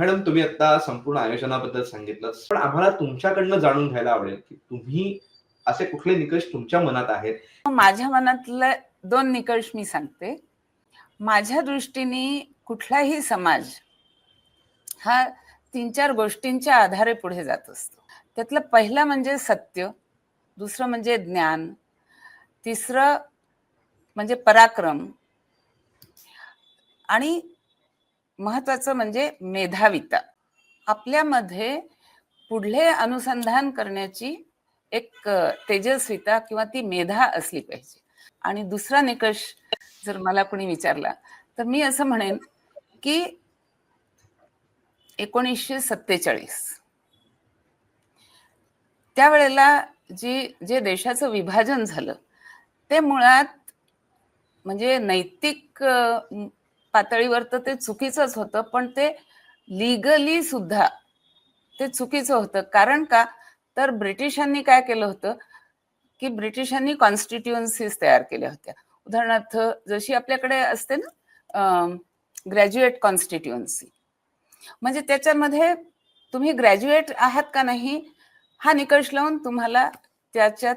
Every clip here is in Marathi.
मॅडम तुम्ही आता संपूर्ण आयोजनाबद्दल सांगितलं पण आम्हाला तुमच्याकडनं जाणून घ्यायला आवडेल की तुम्ही असे कुठले निकष तुमच्या मनात आहेत? माझ्या मनातले दोन निकष मी सांगते. माझ्या दृष्टीने कुठलाही समाज हा तीन चार गोष्टींच्या आधारे पुढे जात असतो. त्यातलं पहिलं म्हणजे सत्य दुसरं म्हणजे ज्ञान तिसरं म्हणजे पराक्रम आणि महत्वाचं म्हणजे मेधाविता. आपल्यामध्ये पुढले अनुसंधान करण्याची एक तेजस्विता किंवा ती मेधा असली पाहिजे. आणि दुसरा निकष जर मला कोणी विचारला तर मी असं म्हणेन की एकोणीसशे सत्तेचाळीस. त्यावेळेला जी जे देशाचं विभाजन झालं ते मुळात म्हणजे नैतिक पातळीवर तर ते चुकीचंच होतं पण ते लिगली सुद्धा ते चुकीचं होतं. कारण का? तर ब्रिटिशांनी काय केलं होतं? की ब्रिटिशांनी कॉन्स्टिट्युएन्सीज तयार केल्या होत्या. उदाहरणार्थ जशी आपल्याकडे असते ना ग्रॅज्युएट कॉन्स्टिट्युएन्सी म्हणजे त्याच्यामध्ये तुम्ही ग्रॅज्युएट आहात का नाही हा निकष लावून तुम्हाला त्याच्यात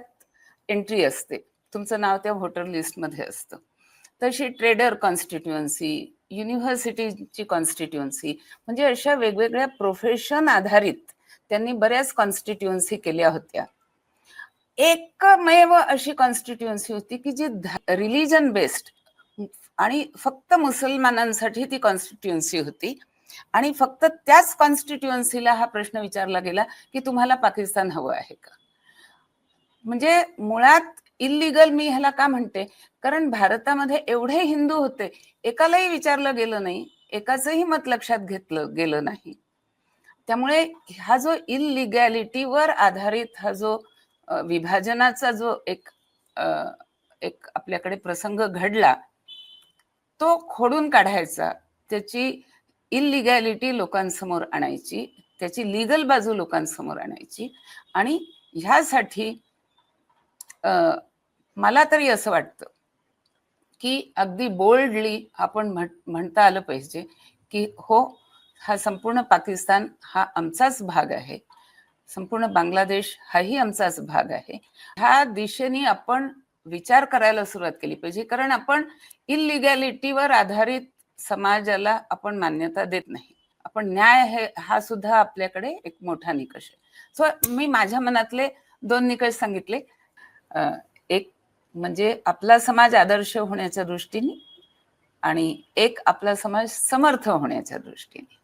एंट्री असते. तुमचं नाव त्या व्होटर लिस्टमध्ये असतं. तशी ट्रेडर कॉन्स्टिट्युएन्सी युनिव्हर्सिटीची कॉन्स्टिट्युएन्सी म्हणजे अशा वेगवेगळ्या प्रोफेशन आधारित त्यांनी बऱ्याच कॉन्स्टिट्युएन्सी केल्या होत्या. एकमेव अशी कॉन्स्टिट्युएन्सी होती की जी रिलीजन बेस्ड आणि फक्त मुसलमानांसाठी ती कॉन्स्टिट्युएन्सी होती. आणि फक्त त्याच कॉन्स्टिट्युएन्सीला हा प्रश्न विचारला गेला की तुम्हाला पाकिस्तान हवं आहे का? म्हणजे मुळात इलिगल मी ह्याला का म्हणते? कारण भारतामध्ये एवढे हिंदू होते एकालाही विचारलं गेलं नाही एकाचंही मत लक्षात घेतलं गेलं नाही. त्यामुळे हा जो इलिगॅलिटीवर आधारित हा जो विभाजनाचा जो एक एक आपल्याकडे प्रसंग घडला तो खोडून काढायचा त्याची इलिगॅलिटी लोकांसमोर आणायची त्याची लिगल बाजू लोकांसमोर आणायची आणि ह्यासाठी मला तरी असं वाटतं की अगदी बोल्डली आपण म्हणता आलं पाहिजे की हो हा संपूर्ण पाकिस्तान हा आमचाच भाग आहे. संपूर्ण बांगलादेश हाही आमचाच भाग आहे. ह्या दिशेने आपण विचार करायला सुरुवात केली पाहिजे कारण आपण इलिगॅलिटीवर आधारित समाजाला आपण मान्यता देत नाही. आपण न्याय हे हा सुद्धा आपल्याकडे एक मोठा निकष आहे. सो मी माझ्या मनातले दोन निकष सांगितले. एक म्हणजे आपला समाज आदर्श होण्याच्या दृष्टीने आणि एक आपला समाज समर्थ होण्याच्या दृष्टीने.